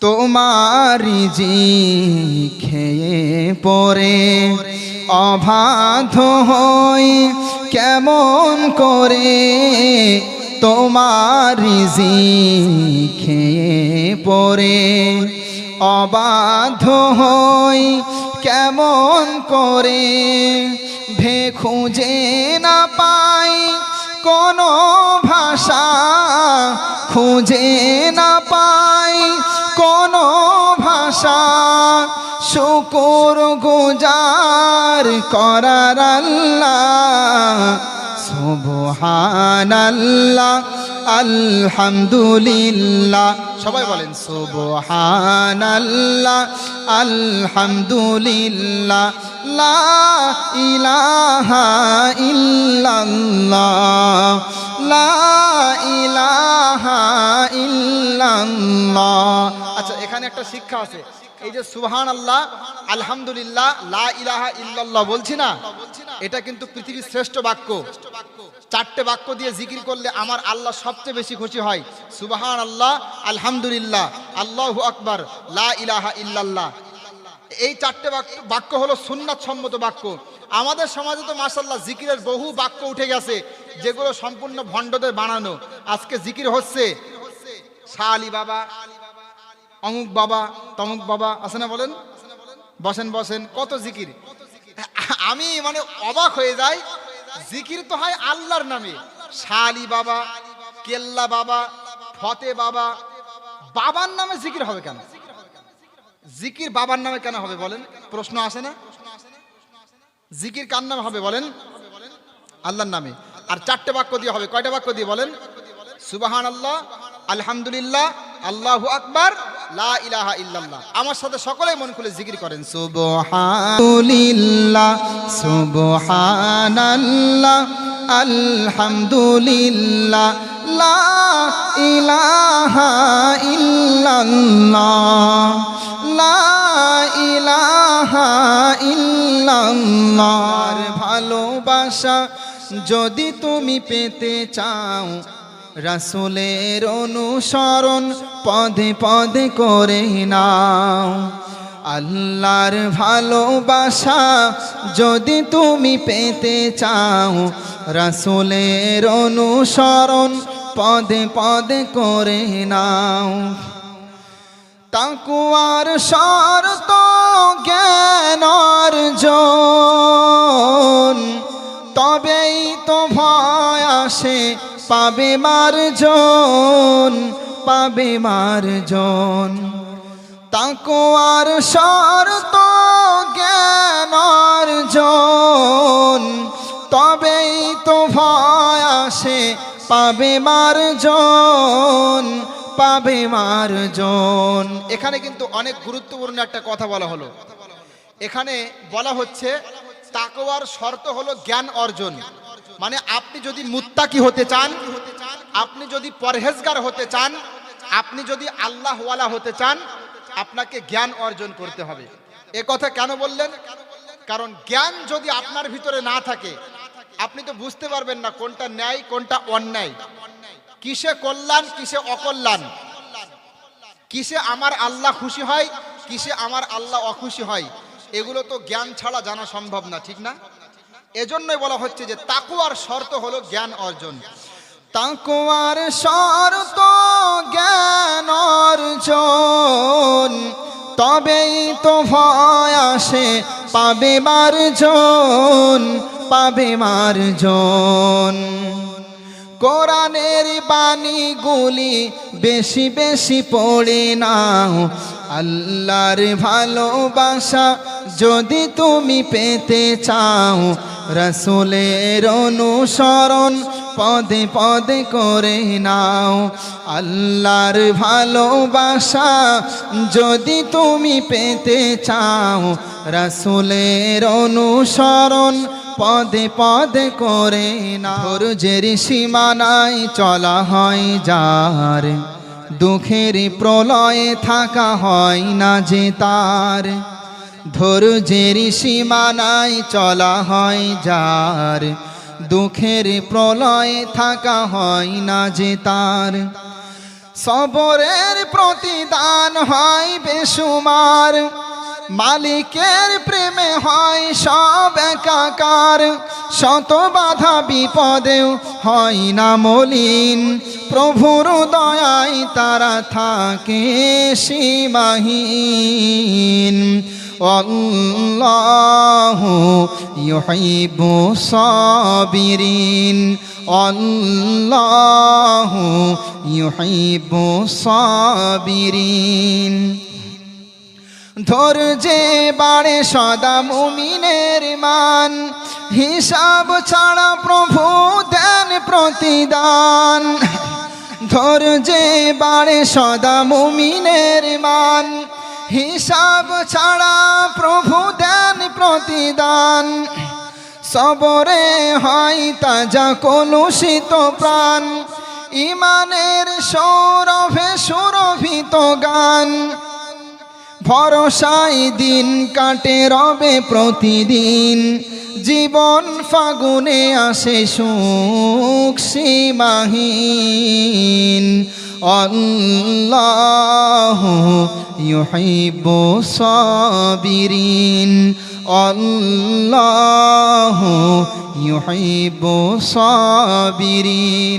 তোমারি জি খেয়ে পরে অবাধ হই কেমন করে তোমারি জি খেয়ে পরে অবাধ হই কেমন করে ভে খুঁজে না পাই, কোনো ভাষা খুঁজে না পাই। শুকুর গুজার করার আল্লাহ আলহামদুলিল্লাহ। সবাই বলেন, সুবহানাল্লাহ, আলহামদুলিল্লাহ, লা ইলাহা ইল্লাল্লাহ, লা ইলাহা ইল্লাল্লাহ। আচ্ছা এখানে একটা শিক্ষা আছে। এই যে সুবহান আল্লাহ আলহামদুলিল্লাহ, লা ইলাহা ইল্লাল্লাহ বলছি না, এটা কিন্তু পৃথিবীর শ্রেষ্ঠ বাক্য। চারটে বাক্য দিয়ে জিকির করলে আমার আল্লাহ সবচেয়ে বেশি খুশি হয়। সুবাহান আল্লাহ আলহামদুলিল্লাহ, আল্লাহ আকবার, লা ইলাহা ইল্লাল্লাহ। এই চারটে বাক্য বাক্য হলো সুন্নাত সম্মত বাক্য। আমাদের সমাজে তো মাসাল্লাহ জিকিরের বহু বাক্য উঠে গেছে, যেগুলো সম্পূর্ণ ভণ্ডদের বানানো। আজকে জিকির হচ্ছে শাহ আলী বাবা অমুক বাবা, তমুক বাবা, আছে না বলেন? বসেন বসেন, কত জিকির। আমি মানে অবাক হয়ে যাই, জিকির তো হয় আল্লাহর নামে। শাহ আলী বাবা, কেল্লা বাবা, ফতে বাবা, বাবার নামে জিকির হবে কেন? জিকির বাবার নামে কেন হবে বলেন? প্রশ্ন আসে না? জিকির কার নামে হবে বলেন? আল্লাহর নামে। আর চারটে বাক্য দিয়ে হবে। কয়টা বাক্য দিয়ে বলেন? সুবাহান আল্লাহ আলহামদুলিল্লাহ, আল্লাহু আকবার লা ইলাহা ইল্লাল্লাহ। আমার সাথে সকলেই মন খুলে জিকির করেন, সুবহানাল্লাহ সুবহানাল্লাহ, আলহামদুলিল্লাহ, লা ইলাহা লা ইলাহা ভালোবাসা যদি তুমি পেতে চাও রাসুলের অনুসরণ পদে পদে করে নাও। আল্লাহর ভালোবাসা যদি তুমি পেতে চাও, রাসুলের অনুসরণ পদে পদে করে নাও। তাকুয়ার শর্ত জ্ঞান অর্জন, তবেই তো ভয় আসে। পাবে মার্জন পাবে মার্জন। তাকুয়ার শর্ত জ্ঞান অর্জন, তবেই তো ভয় আসে, পাবে মার্জন পাবে মার্জন। এখানে কিন্তু অনেক গুরুত্বপূর্ণ একটা কথা বলা হলো। এখানে বলা হচ্ছে তাকোয়ার শর্ত হলো জ্ঞান অর্জন। মানে আপনি যদি মুত্তাকি হতে চান, আপনি যদি পরহেজগার হতে চান, আপনি যদি আল্লাহওয়ালা হতে চান, আপনাকে জ্ঞান অর্জন করতে হবে। এ কথা কেন বললেন? কারণ জ্ঞান যদি আপনার ভিতরে না থাকে, আপনি তো বুঝতে পারবেন না কোনটা ন্যায়, কোনটা অন্যায়। কিসে কল্যাণ, কিসে অকল্যাণ? কিসে আমার আল্লাহ খুশি হয়, কিসে আমার আল্লাহ অখুশি হয়? এগুলো তো জ্ঞান ছাড়া জানা সম্ভব না, ঠিক না? এজন্যই বলা হচ্ছে যে তাকুয়ার শর্ত হলো জ্ঞান অর্জন। তাকুয়ার শর্ত জ্ঞান অর্জন। তবেই তো ভয় আসে, পাবে মার্জন পাবে মার্জন। কোরআনের বাণীগুলি বেশি বেশি পড়ে নাও। আল্লাহর ভালোবাসা যদি তুমি পেতে চাও রসুলের অনুসরণ পদে পদে করে নাও। আল্লাহর ভালোবাসা যদি তুমি পেতে চাও, রসুলের অনুসরণ পদে পদে করে না ধৈর্যের সীমানায় চলা হয় যার, দুঃখের প্রলয়ে থাকা হয় না যে তার। ধৈর্যের সীমানায় চলা হয় যার। দুঃখের প্রলয় থাকা হয় না যে তার। সবরের প্রতিদান হয় বেসুমার মালিকের প্রেমে হয় সব একাকার। শত বাধা বিপদেও হয় না মলিন। প্রভুর দয়ায় তারা থাকে সীমাহীন। অল্লাহ ইউহিব্বু সাবিরিন। অল্লাহ ইউহিব্বু সাবিরিন। ধৈর্যে বাড়ে সদা মুমিনের মান। হিসাব ছাড়া প্রভু দেন প্রতিদান। ধৈর্যে বাড়ে সদা মুমিনের মান। হিসাব ছাড়া প্রভু দেন প্রতিদান। সবরে হয় তাজা কলুষিত প্রাণ। ইমানের সৌরভে সুরভিত গান। ভরসায় দিন কাটে রবে প্রতিদিন। জীবন ফাগুনে আসে সুখ সীমাহীন। আল্লাহ ইউহিব্বু সাবিরিন আল্লাহ ইউহিব্বু সাবিরিন